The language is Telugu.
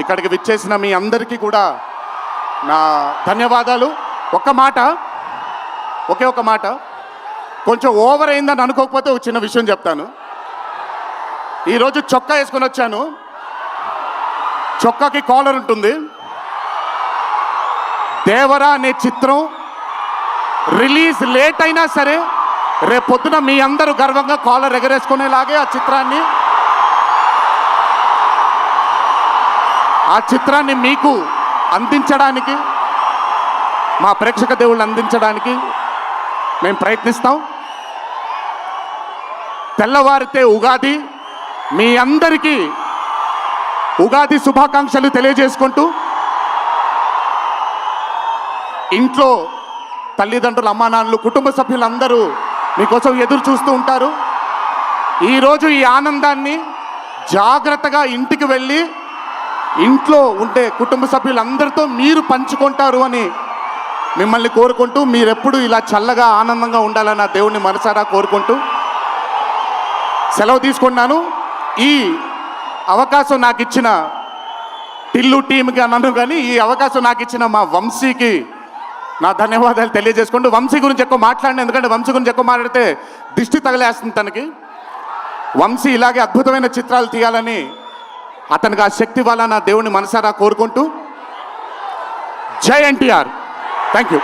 ఇక్కడికి విచ్చేసిన మీ అందరికీ కూడా నా ధన్యవాదాలు. ఒక్క మాట ఒకే ఒక మాట. కొంచెం ఓవర్ అయిందని అనుకోకపోతే ఒక చిన్న విషయం చెప్తాను. ఈరోజు చొక్కా వేసుకొని వచ్చాను. చొక్కాకి కాలర్ ఉంటుంది. దేవరా అనే చిత్రం రిలీజ్ లేట్ అయినా సరే రేపు పొద్దున మీ అందరూ గర్వంగా కాలర్ ఎగరేసుకునేలాగే ఆ చిత్రాన్ని ఆ చిత్రాన్ని మీకు అందించడానికి మా ప్రేక్షక దేవుళ్ళు అందించడానికి మేము ప్రయత్నిస్తాం. తెల్లవారితే ఉగాది మీ అందరికీ ఉగాది శుభాకాంక్షలు తెలియజేసుకుంటూ ఇంట్లో తల్లిదండ్రులు అమ్మానాన్నలు కుటుంబ సభ్యులందరూ మీకోసం ఎదురు చూస్తూ ఉంటారు. ఈరోజు ఈ ఆనందాన్ని జాగ్రత్తగా ఇంటికి వెళ్ళి ఇంట్లో ఉండే కుటుంబ సభ్యులందరితో మీరు పంచుకుంటారు అని మిమ్మల్ని కోరుకుంటూ మీరెప్పుడు ఇలా చల్లగా ఆనందంగా ఉండాలని ఆ దేవుణ్ణి మనసారా కోరుకుంటూ సెలవు తీసుకున్నాను. ఈ అవకాశం నాకు ఇచ్చిన టిల్లు టీంకి అన్నాను కానీ ఈ అవకాశం నాకు ఇచ్చిన మా వంశీకి నా ధన్యవాదాలు తెలియజేసుకుంటూ వంశీ గురించి ఎక్కువ మాట్లాడిన ఎందుకంటే వంశీ గురించి ఎక్కువ మాట్లాడితే దిష్టి తగలేస్తుంది తనకి. వంశీ ఇలాగే అద్భుతమైన చిత్రాలు తీయాలని అతనికి ఆ శక్తి వల్ల నా దేవుని మనసారా కోరుకుంటూ. జై ఎన్టీఆర్. Thank you